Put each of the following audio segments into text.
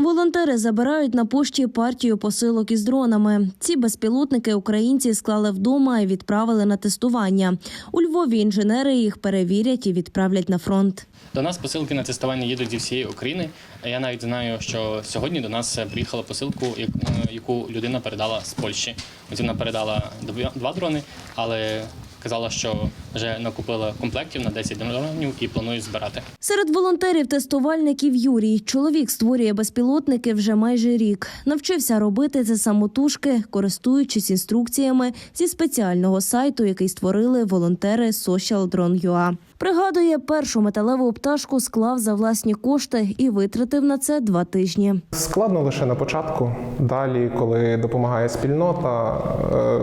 Волонтери забирають на пошті партію посилок із дронами. Ці безпілотники українці склали вдома і відправили на тестування. У Львові інженери їх перевірять і відправлять на фронт. До нас посилки на тестування їдуть зі всієї України. Я навіть знаю, що сьогодні до нас приїхала посилку, е, яку людина передала з Польщі. Ось вона передала два дрони, але казала, що вже накупила комплектів на 10 дронів і планує збирати. Серед волонтерів-тестувальників Юрій. Чоловік створює безпілотники вже майже рік. Навчився робити це самотужки, користуючись інструкціями зі спеціального сайту, який створили волонтери Social Drone UA. Пригадує, першу металеву пташку склав за власні кошти і витратив на це два тижні. Складно лише на початку. Далі, коли допомагає спільнота е,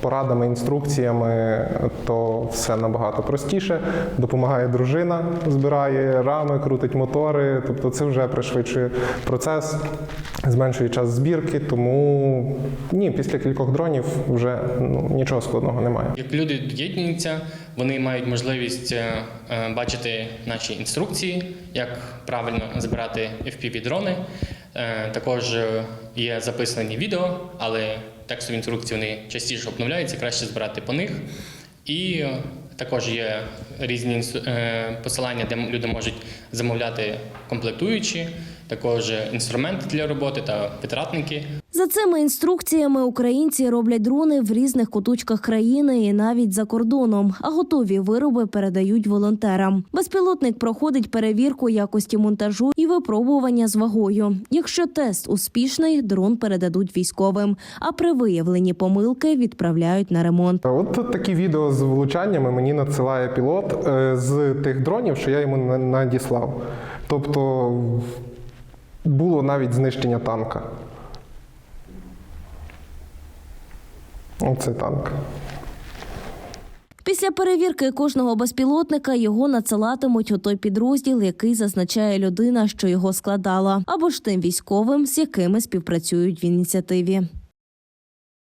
порадами, інструкціями, то все набагато простіше. Допомагає дружина, збирає рами, крутить мотори. Тобто, це вже пришвидшує процес, зменшує час збірки. Тому ні, після кількох дронів вже ну, нічого складного немає. Як люди доєднуються, вони мають можливість е, е, бачити наші інструкції, як правильно збирати FPV-дрони. Е, Також є записані відео, але текстові інструкції вони частіше обновляються, краще збирати по них. І е, також є різні е, посилання, де люди можуть замовляти комплектуючі, також інструменти для роботи та витратники. За цими інструкціями українці роблять дрони в різних куточках країни і навіть за кордоном, а готові вироби передають волонтерам. Безпілотник проходить перевірку якості монтажу і випробування з вагою. Якщо тест успішний, дрон передадуть військовим. А при виявленні помилки відправляють на ремонт. От такі відео з влучаннями мені надсилає пілот е, з тих дронів, що я йому на- надіслав. Тобто було навіть знищення танка. Оце танк. Після перевірки кожного безпілотника його надсилатимуть у той підрозділ, який зазначає людина, що його складала, або ж тим військовим, з якими співпрацюють в ініціативі.